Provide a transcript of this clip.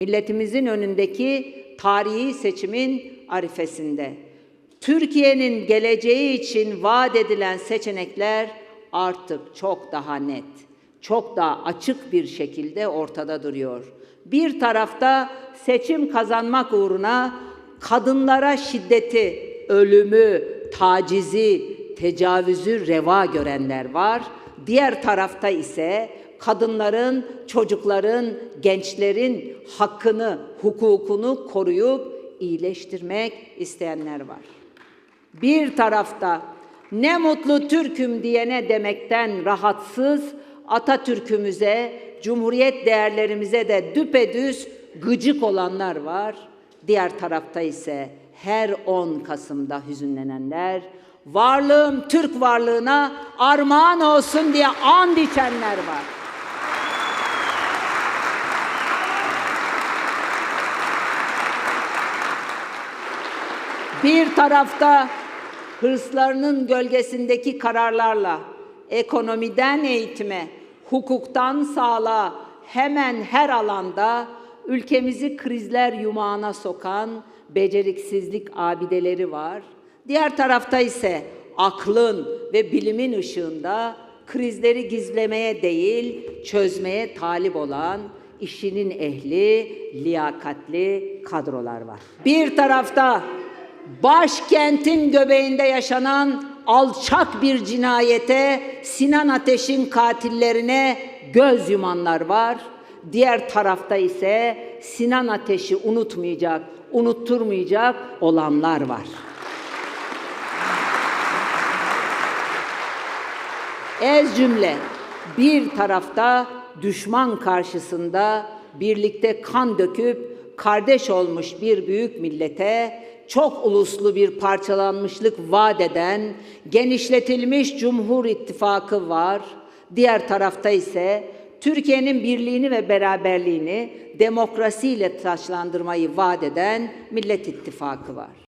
milletimizin önündeki tarihi seçimin arifesinde. Türkiye'nin geleceği için vaat edilen seçenekler artık çok daha net, çok daha açık bir şekilde ortada duruyor. Bir tarafta seçim kazanmak uğruna kadınlara şiddeti, ölümü, tacizi, tecavüzü reva görenler var. Diğer tarafta ise kadınların, çocukların, gençlerin hakkını, hukukunu koruyup iyileştirmek isteyenler var. Bir tarafta ne mutlu Türk'üm diyene demekten rahatsız Atatürk'ümüze, Cumhuriyet değerlerimize de düpedüz gıcık olanlar var. Diğer tarafta ise her 10 Kasım'da hüzünlenenler, varlığım Türk varlığına armağan olsun diye and içenler var. Bir tarafta hırslarının gölgesindeki kararlarla ekonomiden eğitime, hukuktan sağlığa hemen her alanda ülkemizi krizler yumağına sokan beceriksizlik abideleri var. Diğer tarafta ise aklın ve bilimin ışığında krizleri gizlemeye değil, çözmeye talip olan işinin ehli, liyakatli kadrolar var. Bir tarafta başkentin göbeğinde yaşanan alçak bir cinayete Sinan Ateş'in katillerine göz yumanlar var. Diğer tarafta ise Sinan Ateş'i unutmayacak, unutturmayacak olanlar var. Ez cümle bir tarafta düşman karşısında birlikte kan döküp kardeş olmuş bir büyük millete çok uluslu bir parçalanmışlık vaat eden genişletilmiş Cumhur İttifakı var. Diğer tarafta ise Türkiye'nin birliğini ve beraberliğini demokrasiyle taşlandırmayı vaat eden Millet İttifakı var.